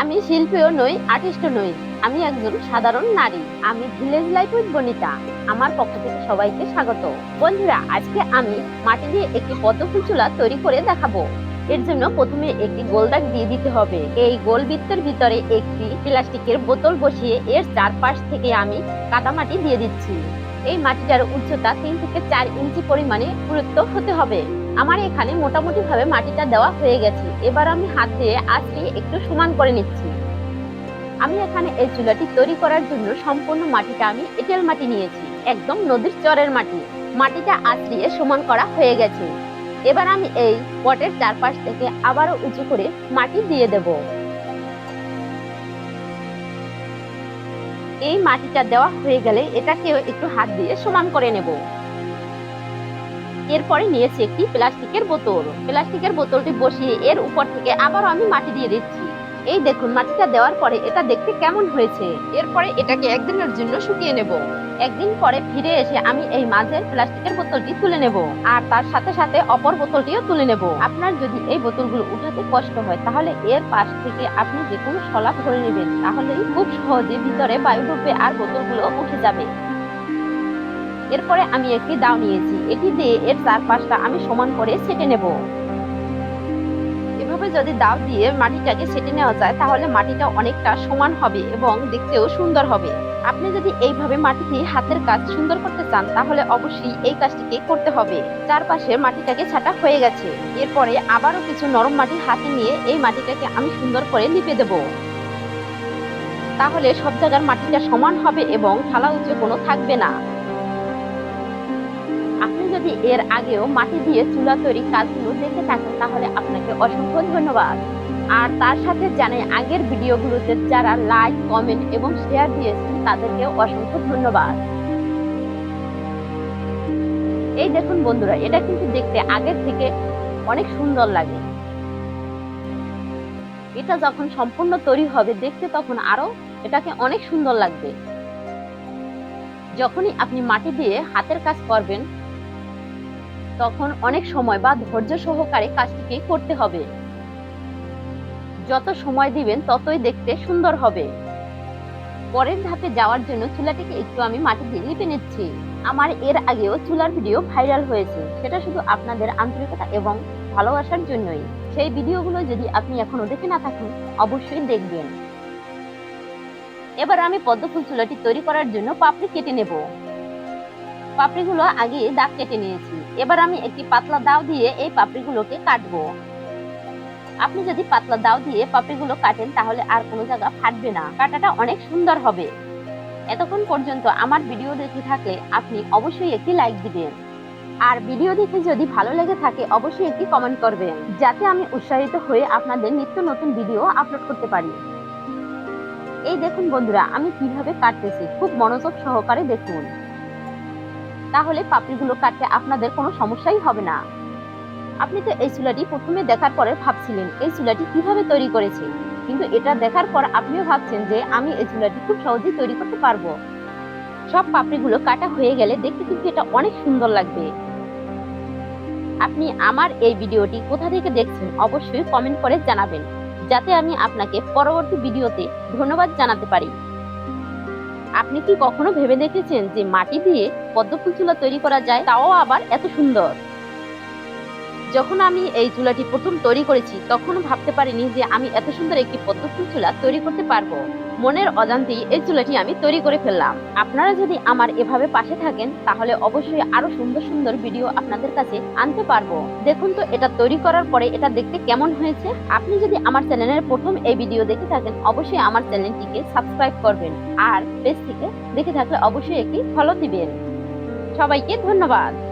আমি শিল্পীও নই আর্টিস্টও নই। আমি একজন সাধারণ নারী। আমি ভিলেজ লাইফ উইথ বনিতা আমার পক্ষ থেকে সবাইকে স্বাগত। বন্ধুরা, আজকে আমি মাটি দিয়ে একটি পদ্ম ফুল চুলা তৈরি করে দেখাবো। এর জন্য প্রথমে একটি গোল দাগ দিয়ে দিতে হবে। এই গোল বৃত্তের ভিতরে একটি প্লাস্টিকের বোতল বসিয়ে এর চারপাশ থেকে আমি কাদামাটি দিয়ে দিচ্ছি। এই মাটিটার উচ্চতা তিন থেকে চার ইঞ্চি পরিমাণে পুরুত্ব হতে হবে। আমার এখানে মোটামুটি ভাবে মাটিটা দেওয়া হয়ে গেছে। এবার আমি হাত দিয়ে আজকে একটু সমান করে নিচ্ছি। আমি এখানে এই চুলাটি তৈরি করার জন্য সম্পূর্ণ মাটিটা আমি এঁটেল মাটি নিয়েছি, একদম নদীর চরের মাটি। মাটিটা আঁচড়িয়ে সমান করা হয়ে গেছে। এবার আমি এই পটের চারপাশ থেকে আবারও উঁচু করে মাটি দিয়ে দেব। এই মাটিটা দেওয়া হয়ে গেলে এটাকেও একটু হাত দিয়ে সমান করে নেব। এরপরে নিয়েছি একটি প্লাস্টিকের বোতল। প্লাস্টিকের বোতলটি বসিয়ে এর উপর থেকে আবারও আমি মাটি দিয়ে দিচ্ছি। এই দেখুন, মাটিটা দেওয়ার পরে এটা দেখতে কেমন হয়েছে। এরপরে এটাকে একদিনের জন্য শুকিয়ে নেব। একদিন পরে ফিরে এসে আমি এই মাঝের প্লাস্টিকের বোতলটি তুলে নেব। আর তার সাথে সাথে অপর বোতলটিও তুলে নেব। আপনার যদি এই বোতলগুলো উঠাতে কষ্ট হয়, তাহলে এর পাশ থেকে আপনি যে কোনো শলা ধরে নেবেন। তাহলেই খুব সহজে ভিতরে বায়ু ঢুকবে আর বোতলগুলো উঠে যাবে। এরপরে আমি একটি দাও নিয়েছি। এটি দিয়ে এর চারপাশটা আমি সমান করে সেটে নেব। এভাবে যদি দাও দিয়ে মাটিটাকে ছেটে নেওয়া যায়, তাহলে মাটিটা অনেকটা সমান হবে এবং দেখতেও সুন্দর হবে। আপনি যদি এইভাবে মাটি দিয়ে হাতের কাজ সুন্দর করতে চান, তাহলে অবশ্যই এই কাজটিকে করতে হবে। চারপাশে মাটিটাকে ছাটা হয়ে গেছে। এরপরে আবারও কিছু নরম মাটি হাতে নিয়ে এই মাটিটাকে আমি সুন্দর করে লিপে দেব। তাহলে সব জায়গার মাটিটা সমান হবে এবং ঢালা উঁচু কোনো থাকবে না। আপনি যদি এর আগেও মাটি দিয়ে চুলা তৈরি কাজগুলো দেখে থাকেন, তাহলে আপনাকে অসংখ্য ধন্যবাদ। আর তার সাথে জানাই, আগের ভিডিওগুলোতে যারা লাইক কমেন্ট এবং শেয়ার দিয়েছেন তাদেরকে অসংখ্য ধন্যবাদ। এই দেখুন বন্ধুরা, এটা কিন্তু দেখতে আগের থেকে অনেক সুন্দর লাগে। এটা যখন সম্পূর্ণ তৈরি হবে, দেখতে তখন আরও এটাকে অনেক সুন্দর লাগবে। যখনই আপনি মাটি দিয়ে হাতের কাজ করবেন তখন অনেক সময় বা ধৈর্য সহকারে কাজটিকে করতে হবে। যত সময় দিবেন, ততই দেখতে সুন্দর হবে। পরের ধাপে যাওয়ার জন্য চুলাটিকে একটু আমি মাটি দিয়ে লিপে নিচ্ছি। আমার এর আগেও চুলার ভিডিও ভাইরাল হয়েছে। সেটা শুধু আপনাদের আন্তরিকতা এবং ভালোবাসার জন্যই। সেই ভিডিওগুলো যদি আপনি এখনও দেখে না থাকেন, অবশ্যই দেখবেন। এবার আমি পদ্ম ফুল চুলাটি তৈরি করার জন্য পাপড়ি কেটে নেব। পাপড়িগুলো আগে দাগ কেটে নিয়েছি। এবার আমি একটি পাতলা দাও দিয়ে এই পাপড়িগুলোকে কাটবো। আপনি যদি পাতলা দাও দিয়ে পাপড়িগুলো কাটেন, তাহলে আর কোনো জায়গা ফাটবে না। কাটাটা অনেক সুন্দর হবে। এতক্ষণ পর্যন্ত আমার ভিডিও দেখে থাকলে আপনি অবশ্যই একটি লাইক দিবেন। আর ভিডিও দেখে যদি ভালো লেগে থাকে, অবশ্যই একটি কমেন্ট করবেন, যাতে আমি উৎসাহিত হয়ে আপনাদের নিত্য নতুন ভিডিও আপলোড করতে পারি। এই দেখুন বন্ধুরা, আমি কীভাবে কাটতেছি। খুব মনোযোগ সহকারে দেখুন। তাহলে পাপড়িগুলো কাটতে আপনাদের কোনো সমস্যাই হবে না। আপনি তো এই চুলাটি প্রথমে দেখার পরে ভাবছিলেন, এই চুলাটি কীভাবে তৈরি করেছে? কিন্তু এটা দেখার পর আপনিও ভাবছেন যে আমি এই চুলাটি খুব সহজেই তৈরি করতে পারব। সব পাপড়িগুলো কাটা হয়ে গেলে দেখতে কিন্তু এটা অনেক সুন্দর লাগবে। আপনি আমার এই ভিডিওটি কোথা থেকে দেখছেন অবশ্যই কমেন্ট করে জানাবেন, যাতে আমি আপনাকে পরবর্তী ভিডিওতে ধন্যবাদ জানাতে পারি। আপনি কি কখনো ভেবে দেখেছেন যে মাটি দিয়ে পদ্ম ফুল তৈরি করা যায়? তাও আবার এত সুন্দর। যখন আমি এই চুলাটি প্রথম তৈরি করেছি, তখন ভাবতে পারিনি যে আমি এত সুন্দর একটি পদ্ম ফুল চুলা তৈরি করতে পারব। মনের অজান্তেই এই চুলাটি আমি তৈরি করে ফেললাম। আপনারা যদি আমার এভাবে পাশে থাকেন, তাহলে অবশ্যই আরও সুন্দর সুন্দর ভিডিও আপনাদের কাছে আনতে পারব। দেখুন তো, এটা তৈরি করার পরে এটা দেখতে কেমন হয়েছে? আপনি যদি আমার চ্যানেলের প্রথম এই ভিডিও দেখে থাকেন, অবশ্যই আমার চ্যানেলটিকে সাবস্ক্রাইব করবেন আর পেজ থেকে দেখে থাকলে অবশ্যই একটি ফলো দিবেন। সবাইকে ধন্যবাদ।